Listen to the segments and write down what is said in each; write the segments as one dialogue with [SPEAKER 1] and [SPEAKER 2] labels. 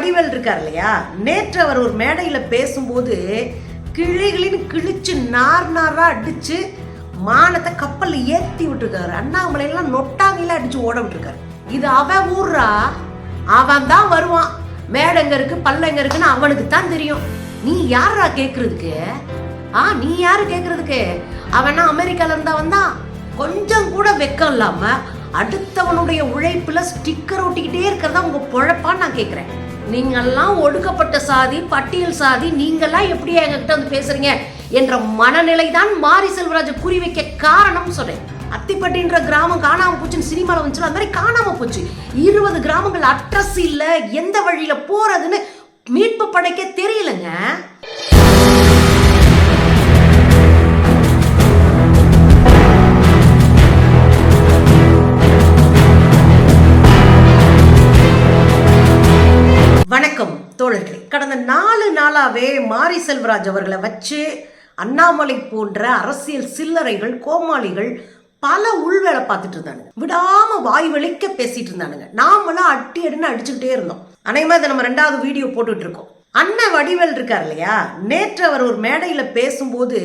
[SPEAKER 1] வடிவேல் இருக்கார் இல்லையா? நேற்று அவர் ஒரு மேடையில் பேசும்போது கிளிகளின் கிழிச்சு நார் நாராக அடித்து மானத்தை கப்பலில் ஏற்றி விட்டுருக்காரு. அண்ணாமலையெல்லாம் எல்லாம் நொட்டாங்கில ஓட விட்டுருக்காரு. இது அவன் ஊர்றா அவன் தான் வருவான். மேடை இருக்கு பல்ல எங்க இருக்குன்னு அவனுக்கு தான் தெரியும். நீ யாரா கேட்குறதுக்கு ஆ நீ யாரு கேக்குறதுக்கு? அவனா அமெரிக்கால இருந்தா வந்தான். கொஞ்சம் கூட வெக்கம் இல்லாம அடுத்தவனுடைய உழைப்புல ஸ்டிக்கர் ஒட்டிக்கிட்டே இருக்கிறதா உங்க பொழப்பான்னு நான் கேட்குறேன் நீங்கள்லாம் ஒடுக்கப்பட்ட சாதி பட்டியல் சாதி நீங்கள்லாம் எப்படி எங்ககிட்ட வந்து பேசுறீங்க என்ற மனநிலை தான் மாரி செல்வராஜ் குறி வைக்க காரணம் சொல்றேன் அத்திப்பட்டின்ற கிராமம் காணாம போச்சுன்னு சினிமாவில் வந்துச்சு அந்த மாதிரி காணாம போச்சு இருபது கிராமங்கள் அட்ரஸ் இல்லை எந்த வழியில போறதுன்னு மீட்பு படைக்க தெரியலங்க. நாலு நாளாகவே மாரி செல்வராஜ் அவர்களை வச்சு அண்ணாமலை போன்ற அரசியல் சில்லறைகள் கோமாளிகள் பல உள்வேளை பார்த்துட்டு இருந்தானுங்க. விடாம வாய் வெளிக்க பேசிட்டு இருந்தானுங்க. நாமெல்லாம் அட்டி அடின்னு அடிச்சுக்கிட்டே இருந்தோம். அநேகமா இதை நம்ம ரெண்டாவது வீடியோ போட்டுட்டு இருக்கோம். அண்ணன் வடிவேல் இருக்கார் இல்லையா? நேற்று அவர் ஒரு மேடையில் பேசும்போது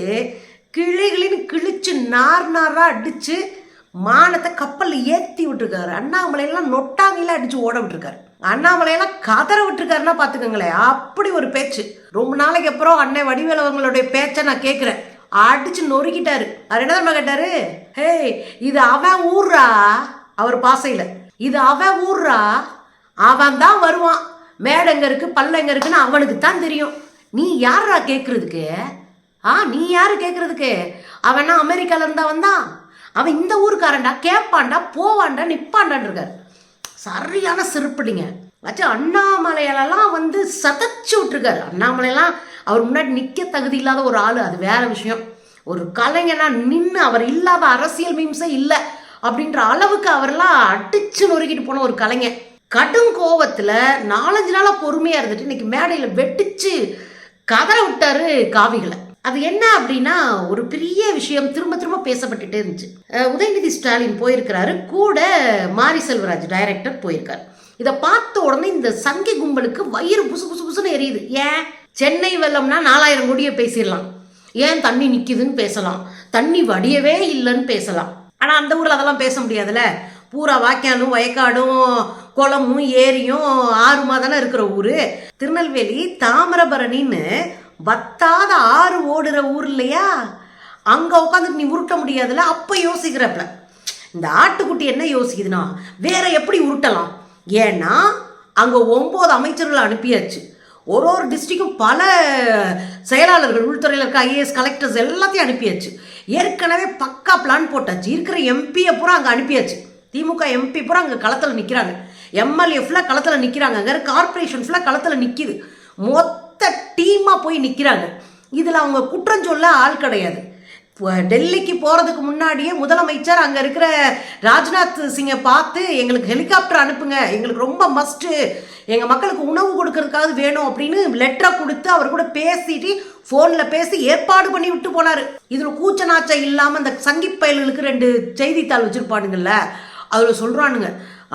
[SPEAKER 1] கிளிகளின் கிழிச்சு நார் நாராக அடித்து மானத்தை கப்பலில் ஏற்றி விட்டுருக்காரு. அண்ணாமலையெல்லாம் நொட்டாங்கெல்லாம் அடித்து ஓட விட்டுருக்காரு. அண்ணாமலையெல்லாம் கதற விட்டுருக்காருன்னா பார்த்துக்கோங்களேன். அப்படி ஒரு பேச்சு. ரொம்ப நாளைக்கு அப்புறம் அண்ணன் வடிவேல் அவங்களுடைய பேச்சை நான் கேட்குறேன். அடிச்சு நொறுக்கிட்டாரு. அவர் என்ன தெரியுமா கேட்டாரு? ஹே இது அவன் ஊர்ரா அவர் பாசையில். இது அவன் ஊர்ரா அவன் தான் வருவான். மேடை எங்கே இருக்கு பல்ல எங்கே இருக்குன்னு அவனுக்கு தான் தெரியும். நீ யாரா கேட்கறதுக்கு? ஆ நீ யாரு கேட்கறதுக்கு? அவன்னா அமெரிக்கால இருந்தா வந்தான்? அவன் இந்த ஊருக்காரன்டா கேட்பான்டா போவான்டா நிப்பான்டான் இருக்காரு. சரியான செருப்பிடிங்க. ஆச்சு அண்ணாமலையிலலாம் வந்து சதச்சு விட்டுருக்காரு. அண்ணாமலையெல்லாம் அவர் முன்னாடி நிற்க தகுதி இல்லாத ஒரு ஆள். அது வேற விஷயம். ஒரு கலைஞனா நின்று அவர் இல்லாத அரசியல் மீம்ஸே இல்லை அப்படின்ற அளவுக்கு அவரெல்லாம் அடிச்சு நொறுக்கிட்டு போன ஒரு கலைஞன். கடும் கோவத்தில் நாலஞ்சு நாளாக பொறுமையாக இருந்துட்டு இன்னைக்கு மேடையில் வெட்டிச்சு கதற விட்டாரு காவிகளை. அது என்ன அப்படின்னா ஒரு பெரிய விஷயம் திரும்ப திரும்ப பேசப்பட்டுட்டே இருந்துச்சு. உதயநிதி ஸ்டாலின் போயிருக்கிறாரு கூட மாரி செல்வராஜ் டைரக்டர் போயிருக்காரு. இதை பார்த்த உடனே இந்த சங்கி கும்பலுக்கு வயிறு புசு புசு புசுன்னு எரியுது. ஏன்? சென்னை வெள்ளம்னா நாலாயிரம் கோடியை பேசிடலாம். ஏன் தண்ணி நிற்கிதுன்னு பேசலாம். தண்ணி வடியவே இல்லைன்னு பேசலாம். ஆனால் அந்த ஊரில் அதெல்லாம் பேச முடியாதுல்ல. பூரா வாய்க்காலும் வயக்காடும் குளமும் ஏரியும் ஆறுமா தானே இருக்கிற ஊர். திருநெல்வேலி தாமிரபரணின்னு வத்தாத ஆறு ஓடுற ஊர் இல்லையா அங்கே உட்காந்துட்டு நீ உருட்ட முடியாதுல்ல? அப்போ யோசிக்கிறப்ப இந்த ஆட்டுக்குட்டி என்ன யோசிக்குதுன்னா வேற எப்படி உருட்டலாம்? ஏன்னா அங்கே ஒம்பது அமைச்சர்களை அனுப்பியாச்சு. ஒரு ஒரு டிஸ்ட்ரிக்டும் பல செயலாளர்கள் உள்துறையில் இருக்க ஐஏஎஸ் கலெக்டர்ஸ் எல்லாத்தையும் அனுப்பியாச்சு. ஏற்கனவே பக்கா பிளான் போட்டாச்சு. இருக்கிற எம்பியை பூரா அங்கே அனுப்பியாச்சு. திமுக எம்பி பூரா அங்கே களத்தில் நிற்கிறாங்க எம்எல்ஏ ஃபுல்லாக களத்தில் நிற்கிறாங்க அங்கே கார்பரேஷன் ஃபுல்லாக களத்தில் நிற்கிது மொத்த மொத்த டீமாக போய் நிற்கிறாங்க இதில் அவங்க குற்றம் சொல்ல ஆள் கிடையாது. இப்போ டெல்லிக்கு போகிறதுக்கு முன்னாடியே முதலமைச்சர் அங்கே இருக்கிற ராஜ்நாத் சிங்கை பார்த்து எங்களுக்கு ஹெலிகாப்டர் அனுப்புங்க எங்களுக்கு ரொம்ப மஸ்ட்டு எங்கள் மக்களுக்கு உணவு கொடுக்கறதுக்காவது வேணும் அப்படின்னு லெட்டரை கொடுத்து அவர் கூட பேசிட்டு ஃபோனில் பேசி ஏற்பாடு பண்ணி விட்டு போனார். இதில் கூச்ச நாச்சம் இல்லாமல் இந்த சங்கி பயல்களுக்கு ரெண்டு செய்தித்தாள் வச்சுருப்பானுங்கள்ல அதில் சொல்கிறானுங்க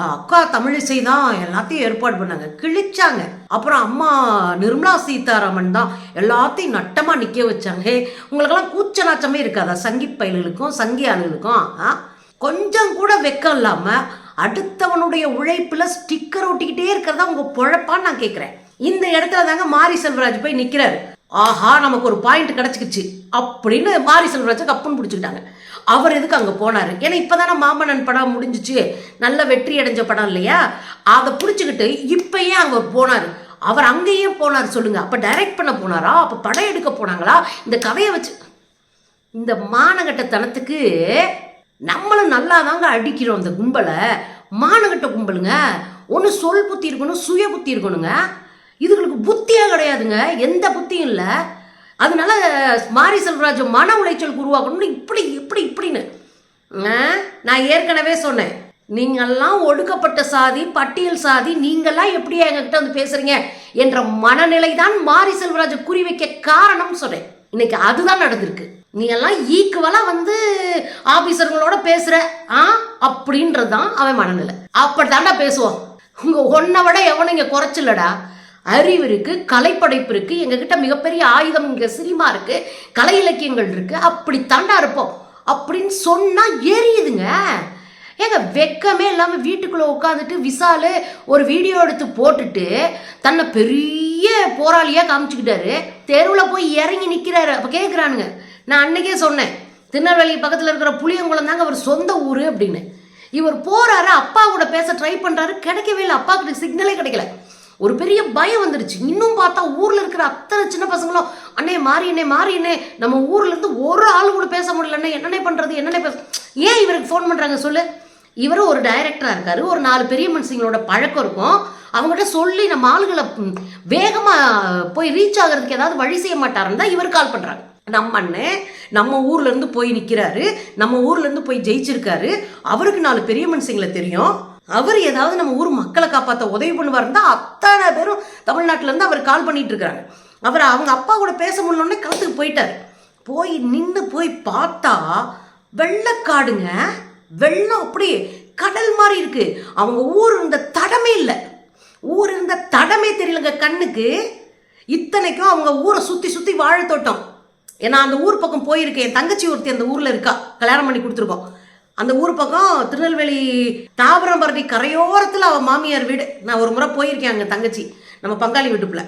[SPEAKER 1] அக்கா தமிழிசை தான் எல்லாத்தையும் ஏற்பாடு பண்ணாங்க. கிழிச்சாங்க. அப்புறம் அம்மா நிர்மலா சீதாராமன் தான் எல்லாத்தையும் நட்டமாக நிற்க வச்சாங்க. உங்களுக்கெல்லாம் கூச்ச நாச்சமே இருக்காதா? சங்கி பயல்களுக்கும் சங்கி ஆளுகளுக்கும் ஆ? கொஞ்சம் கூட வெக்கம் இல்லாமல் அடுத்தவனுடைய உழைப்பில் ஸ்டிக்கர் ஒட்டிக்கிட்டே இருக்கிறதா உங்கள் பொழப்பான்னு நான் கேட்குறேன் இந்த இடத்துல தாங்க மாரி செல்வராஜ் போய் நிற்கிறாரு ஆஹா நமக்கு ஒரு பாயிண்ட் கிடச்சிக்கிச்சு அப்படின்னு மாரி செல்வராஜை கப்புன்னு பிடிச்சிக்கிட்டாங்க. அவர் எதுக்கு அங்கே போனார்? ஏன்னா இப்போதானே மாமன்னன் படம் முடிஞ்சிச்சு. நல்ல வெற்றி அடைஞ்ச படம் இல்லையா? அதை பிடிச்சிக்கிட்டு இப்பயே அங்கே போனார். அவர் அங்கேயே போனார் சொல்லுங்க. அப்போ டைரக்ட் பண்ண போனாரா? அப்போ படம் எடுக்க போனாங்களா? இந்த கதையை வச்சு இந்த மானகட்டத்தனத்துக்கு நம்மளும் நல்லா தாங்க அடிக்கிறோம் இந்த கும்பலை. மானகட்ட கும்பலுங்க. ஒன்று சொல் புத்தி இருக்கணும் சுய புத்தி இருக்கணுங்க. இதுகளுக்கு புத்தியே கிடையாதுங்க. எந்த புத்தியும் இல்லை. அதனால மாரி செல்வராஜ் மன உளைச்சலுக்கு உருவாக்கணும்னு இப்படி இப்படி இப்படின்னு. நான் ஏற்கனவே சொன்னேன். நீங்கள்லாம் ஒடுக்கப்பட்ட சாதி பட்டியல் சாதி நீங்கள்லாம் எப்படி எங்ககிட்ட வந்து பேசுறீங்க என்ற மனநிலை தான் மாரி செல்வராஜ் குறிவைக்க காரணம் சொன்னேன். இன்னைக்கு அதுதான் நடந்திருக்கு. நீங்கள்லாம் ஈக்குவலாக ஈக்குவலா வந்து ஆஃபீஸர்களோட பேசுற ஆ? அப்படின்றது தான் அவன் மனநிலை. அப்படித்தாண்டா பேசுவான். உங்க ஒன்னை விட எவனும் இங்க குறைச்சில்லடா. அறிவு இருக்கு கலைப்படைப்பு இருக்கு எங்ககிட்ட மிகப்பெரிய ஆயுதம் இங்க சினிமா இருக்கு கலை இலக்கியங்கள் இருக்கு அப்படி தாண்டா இருப்போம். அப்படின்னு சொன்னா எரியுதுங்க. ஏங்க வெக்கமே இல்லாம வீட்டுக்குள்ள உட்காந்துட்டு விசாலு ஒரு வீடியோ எடுத்து போட்டுட்டு தன்னை பெரிய போராளியா காமிச்சுக்கிட்டாரு. தெருவில் போய் இறங்கி நிக்கிறாரு. அப்ப கேக்குறானுங்க. நான் அன்னைக்கே சொன்னேன் திருநெல்வேலி பக்கத்துல இருக்கிற புளியங்குளம் தாங்க அவர் சொந்த ஊர் அப்படின்னு. இவர் போறாரு அப்பா கூட பேச ட்ரை பண்றாரு கிடைக்கவே இல்லை. அப்பாவுக்கு சிக்னலே கிடைக்கல. ஒரு பெரிய பயம் வந்துடுச்சு இன்னும் பார்த்தா ஊரில் இருக்கிற அத்தனை சின்ன பசங்களும் அண்ணே மாறி அண்ணே மாறி அண்ணே நம்ம ஊர்லேருந்து ஒரு ஆள் கூட பேச முடியலண்ணே என்னண்ணே பண்ணுறது என்னண்ணே பேச ஏன் இவருக்கு ஃபோன் பண்ணுறாங்க சொல்லு. இவரும் ஒரு டைரக்டராக இருக்காரு. ஒரு நாலு பெரிய மனுஷங்களோட பழக்கம் இருக்கும். அவங்ககிட்ட சொல்லி நம்ம ஆளுகளை வேகமாக போய் ரீச் ஆகிறதுக்கு ஏதாவது வழி செய்ய மாட்டாருன்னு தான் இவர் கால் பண்ணுறாங்க நம்ம அண்ணன் நம்ம ஊர்லேருந்து போய் நிற்கிறாரு நம்ம ஊர்லேருந்து போய் ஜெயிச்சிருக்காரு. அவருக்கு நாலு பெரிய மனுஷங்களை தெரியும். அவர் ஏதாவது நம்ம ஊர் மக்கள் காப்பாற்ற உதவி பண்ணுவார் தான் அத்தனை பேரும் தமிழ்நாட்டிலேருந்து அவர் கால் பண்ணிட்டு இருக்காங்க அவர் அவங்க அப்பா கூட பேச முடியலன்னே களத்துக்கு போயிட்டார். போய் நின்று போய் பார்த்தா வெள்ளக்காடுங்க வெள்ளம் அப்படியே கடல் மாதிரி இருக்கு. அவங்க ஊர் இருந்த தடமே இல்லை. ஊர் இருந்த தடமே தெரியலங்க கண்ணுக்கு. இத்தனைக்கும் அவங்க ஊரை சுத்தி சுத்தி வாழைத்தோட்டம். ஏன்னா அந்த ஊர் பக்கம் போயிருக்கேன். என் தங்கச்சி ஒருத்தி அந்த ஊர்ல இருக்கா. கல்யாணம் பண்ணி கொடுத்துருக்கோம். அந்த ஊர் பக்கம் திருநெல்வேலி தாபரம்பரணி கரையோரத்தில் அவள் மாமியார் வீடு. நான் ஒரு முறை போயிருக்கேன் அங்கே தங்கச்சி. நம்ம பங்காளி வீட்டுக்குள்ள.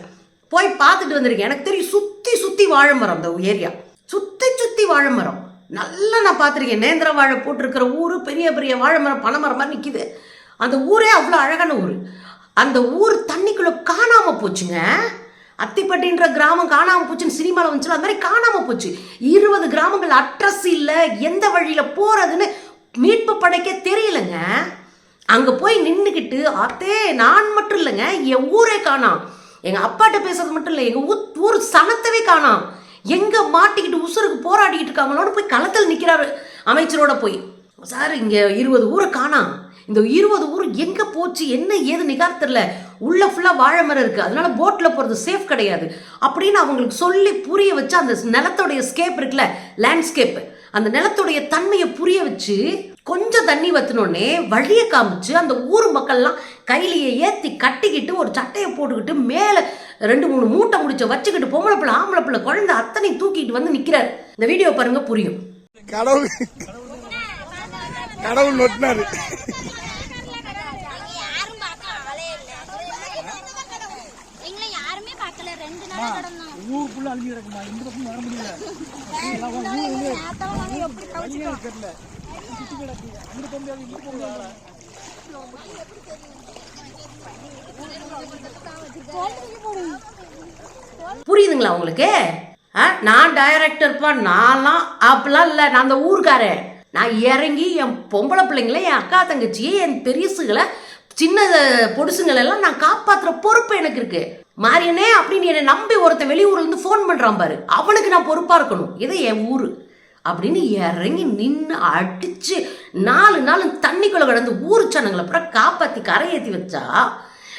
[SPEAKER 1] போய் பார்த்துட்டு வந்திருக்கேன். எனக்கு தெரியும் சுற்றி சுற்றி வாழை மரம் அந்த ஏரியா. சுற்றி சுற்றி வாழை மரம் நல்லா நான் பார்த்துருக்கேன். நேந்திர வாழை போட்டிருக்கிற ஊர் பெரிய பெரிய வாழை மரம் பனைமரம் மாதிரி நிற்கிது அந்த ஊரே அவ்வளோ அழகான ஊர். அந்த ஊர் தண்ணிக்குள்ளே காணாமல் போச்சுங்க. அத்திப்பட்டின்ற கிராமம் காணாமல் போச்சுன்னு சினிமாவில் வந்துச்சு அது மாதிரி காணாமல் போச்சு. இருபது கிராமங்கள் அட்ரஸ் இல்லை. எந்த வழியில் போகிறதுன்னு மீட்பு படைக்க தெரியலங்க. அங்க போய் நின்றுக்கிட்டு அத்தே நான் மட்டும் இல்லைங்க என் ஊரே காணாம். எங்க அப்பாட்ட பேசுறது மட்டும் இல்லை எங்க ஊர் ஊர் சனத்தவே காணாம். எங்க மாட்டிக்கிட்டு உசுருக்கு போராடிக்கிட்டு இருக்காங்களோன்னு போய் களத்தில் நிக்கிறாரு அமைச்சரோட போய். சார் இங்க இருபது ஊரை காணாம். இந்த இருபது ஊர் எங்க போச்சு என்ன ஏது நிகார்த்தரில் தெரியல. உள்ள ஃபுல்லா வாழை மரம் இருக்கு. அதனால போட்ல போறது சேஃப் கிடையாது. அப்படின்னு அவங்களுக்கு சொல்லி புரிய வச்சு அந்த நிலத்தோடைய ஸ்கேப் இருக்குல்ல லேண்ட்ஸ்கேப் அந்த நிலத்துடைய தன்மையை புரிய வச்சு கொஞ்சம் தண்ணி வத்தினோடனே வழியை காமிச்சு அந்த ஊர் மக்கள்லாம் கையிலேயே ஏத்தி கட்டிக்கிட்டு ஒரு சட்டையை போட்டுக்கிட்டு மேல ரெண்டு மூணு மூட்டை முடிச்ச வச்சுக்கிட்டு பொம்பளை பிள்ளை ஆம்பளை பிள்ளை குழந்தை அத்தனை தூக்கிட்டு வந்து நிக்கிறாரு. இந்த வீடியோ பாருங்க புரியும்.
[SPEAKER 2] கடவுள் கடவுள் நொட்டினாரு.
[SPEAKER 3] யாரும் பார்க்க ஆளே இல்ல எங்களை யாருமே பார்க்கல. ரெண்டு நாள்
[SPEAKER 2] ஊர் ஃபுல்லா அழிஞ்சு கிடக்குமா இந்த பக்கம் வர முடியல. தெரியல. சுத்தி கிடக்கு. அங்க போக முடியாது இங்க போக முடியாது
[SPEAKER 1] புரியுதுங்களா உங்களுக்கு? ஆ, நான் டைரக்டர்ப்பா நான்லாம் அப்படிலாம் இல்லை. நான் அந்த ஊருக்காரன் நான் இறங்கி என் பொம்பளை பிள்ளைங்கள என் அக்கா தங்கச்சியை என் பெரியசுகளை சின்ன பொடுசுங்களை எல்லாம் நான் காப்பாத்துற பொறுப்பு எனக்கு இருக்கு. மாரியனே அப்படின்னு என்னை நம்பி ஒருத்தன் வெளியூர்லேருந்து ஃபோன் பண்ணுறான் பாரு. அவனுக்கு நான் பொறுப்பாக இருக்கணும். இது என் ஊர். அப்படின்னு இறங்கி நின்று அடிச்சு நாலு நாள் தண்ணிக்குள்ளே கிடந்து ஊர் சனங்களை அப்புறம் காப்பாற்றி கரையேற்றி வச்சா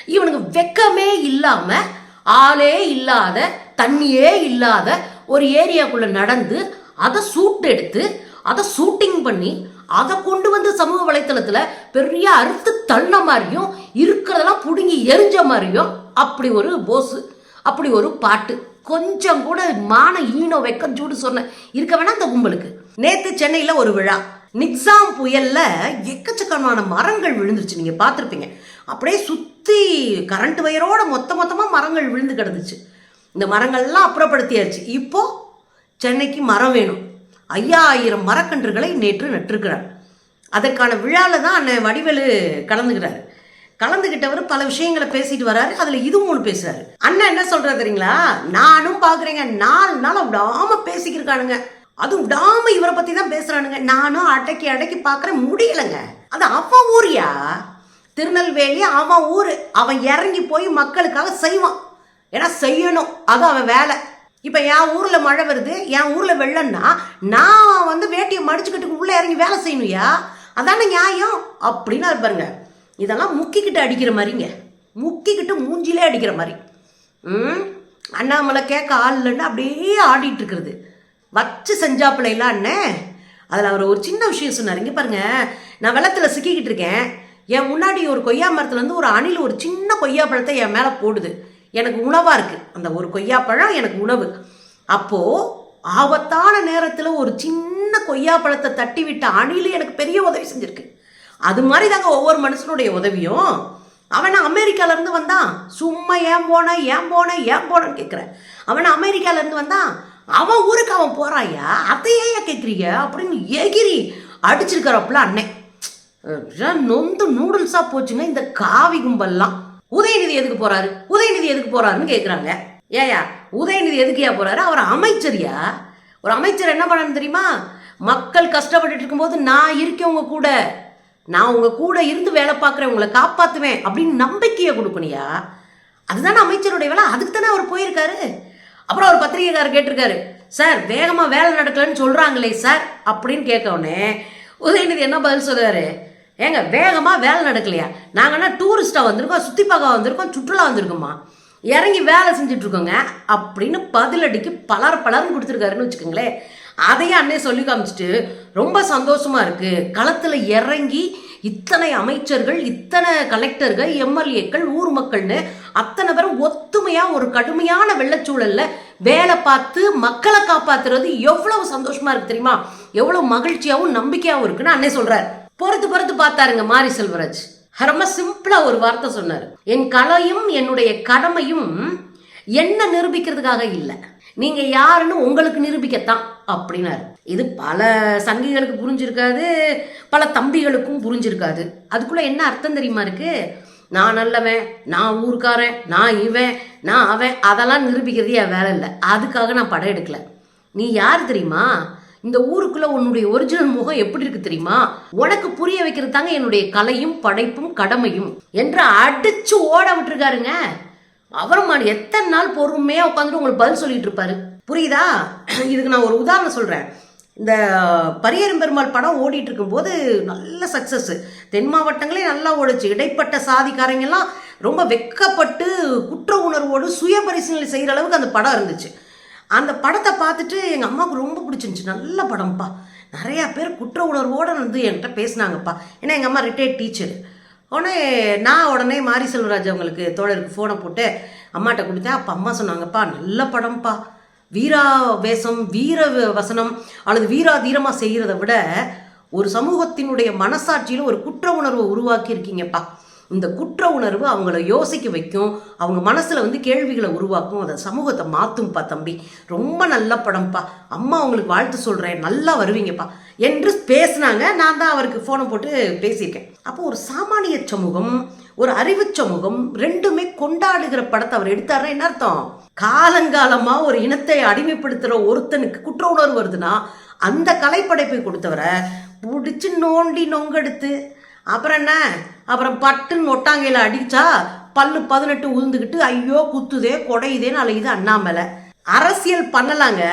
[SPEAKER 1] இவனுக்கு வெக்கமே இல்லாமல் ஆளே இல்லாத தண்ணியே இல்லாத ஒரு ஏரியாக்குள்ளே நடந்து அதை சூட் எடுத்து அதை ஷூட்டிங் பண்ணி அதை கொண்டு வந்து சமூக வலைத்தளத்தில் பெரிய அறுத்து தள்ள மாதிரியும் இருக்கிறதெல்லாம் பிடுங்கி எரிஞ்ச மாதிரியும் அப்படி ஒரு போஸு அப்படி ஒரு பாட்டு. கொஞ்சம் கூட மான ஈனோ வெக்கம் சூடு சொன்ன இருக்க வேணா அந்த கும்பலுக்கு. நேற்று சென்னையில் ஒரு விழா. நிக்ஸாம் புயலில் எக்கச்சக்கமான மரங்கள் விழுந்துருச்சு. நீங்கள் பார்த்துருப்பீங்க. அப்படியே சுற்றி கரண்ட் வயரோட மொத்த மொத்தமாக மரங்கள் விழுந்து கிடந்துச்சு. இந்த மரங்கள்லாம் அப்புறப்படுத்தியாச்சு. இப்போது சென்னைக்கு மரம் வேணும். ஐயாயிரம் மரக்கன்றுகளை நேற்று நட்டிருக்கிறார். அதற்கான விழாவில் தான் அண்ணன் வடிவேலு கலந்துக்கிறாரு. கலந்துக்கிட்டவர் பல விஷயங்களை பேசிட்டு வராரு. அதுல இதுவும் ஒன்று பேசுறாரு. அண்ணா என்ன சொல்றாரு தெரியுங்களா? நானும் பாக்குறேங்க நாலு நாள் விடாம பேசிக்கிருக்கானுங்க. அதுவும் விடாம இவரை பத்தி தான் பேசுறானுங்க. நானும் அடக்கி அடக்கி பாக்குறேன் முடியலங்க. அது அவன் ஊரியா? திருநெல்வேலி அவன் ஊரு. அவன் இறங்கி போய் மக்களுக்காக செய்வான். ஏன்னா செய்யணும். அது அவன் வேலை. இப்போ என் ஊரில் மழை வருது. என் ஊரில் வெள்ளம்னா நான் வந்து வேட்டியை மடிச்சுக்கிட்டு உள்ளே இறங்கி வேலை செய்யணுயா அதானே நியாயம்? அப்படின்னு அது பாருங்க. இதெல்லாம் முக்கிக்கிட்டு அடிக்கிற மாதிரிங்க. முக்கிக்கிட்டு மூஞ்சிலே அடிக்கிற மாதிரி. ம்? அண்ணாமலை கேட்க ஆள் இல்லைன்னு அப்படியே ஆடிட்டு இருக்கிறது. வச்சு செஞ்சாப்பிள்ளைலாம் அண்ணே. அதில் அவர் ஒரு சின்ன விஷயம் சொன்னார். இங்கே பாருங்க நான் வெள்ளத்தில் சிக்கிக்கிட்டு இருக்கேன். என் முன்னாடி ஒரு கொய்யா மரத்துலேருந்து ஒரு அணில் ஒரு சின்ன கொய்யா பழத்தை என் மேலே போடுது. எனக்கு உணவாக இருக்குது அந்த ஒரு கொய்யாப்பழம் எனக்கு உணவு. அப்போது ஆபத்தான நேரத்தில் ஒரு சின்ன கொய்யாப்பழத்தை தட்டி விட்ட அணில் எனக்கு பெரிய உதவி செஞ்சுருக்கு. அது மாதிரி தாங்க ஒவ்வொரு மனுஷனுடைய உதவியும். அவன் அமெரிக்காலேருந்து வந்தான். சும்மா ஏன் போன ஏன் போன ஏன் போனன்னு கேட்குறேன் அவன் அமெரிக்காலேருந்து வந்தான். அவன் ஊருக்கு அவன் போகிறாயா அதையே ஏன் கேட்குறீங்க அப்படின்னு எகிரி அடிச்சிருக்கிறப்பல அண்ணன் நொந்து நூடுல்ஸாக போச்சுங்க இந்த காவி கும்பல்லாம். உதயநிதி எதுக்கு போகிறாரு உதயநிதி எதுக்கு போகிறாருன்னு கேட்குறாங்க ஏயா உதயநிதி எதுக்குயா போகிறாரு அவர் அமைச்சரியா? ஒரு அமைச்சர் என்ன பண்ணணும் தெரியுமா? மக்கள் கஷ்டப்பட்டுட்டு இருக்கும்போது நான் இருக்கேன் உங்க கூட. நான் உங்கள் கூட இருந்து வேலை பார்க்குறேன் உங்களை காப்பாற்றுவேன் அப்படின்னு நம்பிக்கையை கொடுக்கணியா அதுதானே அமைச்சருடைய வேலை? அதுக்கு தானே அவர் போயிருக்காரு. அப்புறம் அவர் பத்திரிகைக்காரர் கேட்டிருக்காரு சார் வேகமாக வேலை நடக்கலன்னு சொல்கிறாங்களே சார் அப்படின்னு கேட்கவுடனே உதயநிதி என்ன பதில் சொல்லுவார் ஏங்க வேகமாக வேலை நடக்கலையா? நாங்கன்னா டூரிஸ்ட்டாக வந்திருக்கோம் சுற்றி பார்க்க வந்திருக்கோம் சுற்றுலா வந்திருக்கோமா? இறங்கி வேலை செஞ்சுட்ருக்கோங்க அப்படின்னு பதிலடிக்கு பலர் பலர்னு கொடுத்துருக்காருன்னு வச்சுக்கோங்களேன். அதையே அண்ணே சொல்லி காமிச்சிட்டு ரொம்ப சந்தோஷமாக இருக்குது களத்தில் இறங்கி இத்தனை அமைச்சர்கள் இத்தனை கலெக்டர்கள் எம்எல்ஏக்கள் ஊர் மக்கள்னு அத்தனை பேரும் ஒத்துமையாக ஒரு கடுமையான வெள்ளச்சூழலில் வேலை பார்த்து மக்களை காப்பாத்துறது எவ்வளவு சந்தோஷமாக இருக்குது தெரியுமா? எவ்வளோ மகிழ்ச்சியாகவும் நம்பிக்கையாகவும் இருக்குன்னு அண்ணே சொல்கிறார் பொறுத்து பொறுத்து பார்த்தாருங்க மாரி செல்வராஜ். ரொம்ப சிம்பிளாக ஒரு வார்த்தை சொன்னார். என் கலையும் என்னுடைய கடமையும் என்ன நிரூபிக்கிறதுக்காக இல்லை. நீங்கள் யாருன்னு உங்களுக்கு நிரூபிக்கத்தான். அப்படின்னாரு. இது பல சங்கிகளுக்கு புரிஞ்சிருக்காது பல தம்பிகளுக்கும் புரிஞ்சிருக்காது. அதுக்குள்ள என்ன அர்த்தம் தெரியுமா இருக்கு? நான் நல்லவன் நான் ஊருக்காரன் நான் இவன் நான் அவன் அதெல்லாம் நிரூபிக்கிறது என் வேலை இல்லை. அதுக்காக நான் படம் எடுக்கல. நீ யார் தெரியுமா? இந்த ஊருக்குள்ள உன்னுடைய ஒரிஜினல் முகம் எப்படி இருக்கு தெரியுமா? உனக்கு புரிய வைக்கிறது தாங்க என்னுடைய கலையும் படைப்பும் கடமையும் என்று அடிச்சு ஓட விட்டுருக்காருங்க. அவரும் எத்தனை நாள் பொறுமையா உட்காந்துட்டு உங்களுக்கு பதில் சொல்லிட்டு இருப்பாரு? புரியுதா? இதுக்கு நான் ஒரு உதாரணம் சொல்கிறேன் இந்த பரியரும் பெருமாள் படம் ஓடிட்டு இருக்கும்போது நல்ல சக்ஸஸ்ஸு தென் மாவட்டங்களே நல்லா ஓடுச்சு. இடைப்பட்ட சாதிக்காரங்கெல்லாம் ரொம்ப வெக்கப்பட்டு குற்ற உணர்வோடு சுய பரிசீலனை செய்கிற அளவுக்கு அந்த படம் இருந்துச்சு. அந்த படத்தை பார்த்துட்டு எங்கள் அம்மாவுக்கு ரொம்ப பிடிச்சிருந்துச்சு. நல்ல படம்ப்பா. நிறையா பேர் குற்ற உணர்வோடு வந்து என்கிட்ட பேசினாங்கப்பா. ஏன்னா எங்கள் அம்மா ரிட்டையர்ட் டீச்சர் உடனே நான் உடனே மாரி செல்வராஜ் அவங்களுக்கு தோழருக்கு ஃபோனை போட்டு அம்மாட்ட கொடுத்தேன். அப்போ அம்மா சொன்னாங்கப்பா நல்ல படம்ப்பா. வீரா வேஷம் வீர வசனம் அல்லது வீரா தீரமாக செய்கிறத விட ஒரு சமூகத்தினுடைய மனசாட்சியில் ஒரு குற்ற உணர்வை உருவாக்கி இருக்கீங்கப்பா இந்த குற்ற உணர்வு அவங்கள யோசிக்க வைக்கும் அவங்க மனசில் வந்து கேள்விகளை உருவாக்கும் அதை சமூகத்தை மாற்றும்ப்பா தம்பி. ரொம்ப நல்ல படம்ப்பா அம்மா அவங்களுக்கு வாழ்த்து சொல்கிறேன் நல்லா வருவீங்கப்பா. என்று பேசினாங்க. நான் தான் அவருக்கு ஃபோனை போட்டு பேசியிருக்கேன். அப்போ ஒரு சாமானிய சமூகம் ஒரு அறிவு சமூகம் ரெண்டுமே கொண்டாடுகிற படத்தை அவர் எடுத்தாருன்னா என்ன அர்த்தம்? காலங்காலமாக ஒரு இனத்தை அடிமைப்படுத்துகிற ஒருத்தனுக்கு குற்ற உணர்வு வருதுன்னா அந்த கலைப்படைப்பை கொடுத்தவரை பிடிச்சி நோண்டி நொங்கெடுத்து அப்புறம் என்ன? அப்புறம் பட்டுன்னு ஒட்டாங்கையில் அடித்தா பல்லு பதினெட்டு உழுந்துக்கிட்டு ஐயோ குத்துதே கொடையுதேன்னு அலையுது அண்ணாமலை. அரசியல் பண்ணலாங்க.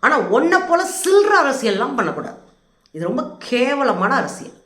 [SPEAKER 1] ஆனால் ஒன்றை போல் சில்லற அரசியல்லாம் பண்ணக்கூடாது. இது ரொம்ப கேவலமான அரசியல்.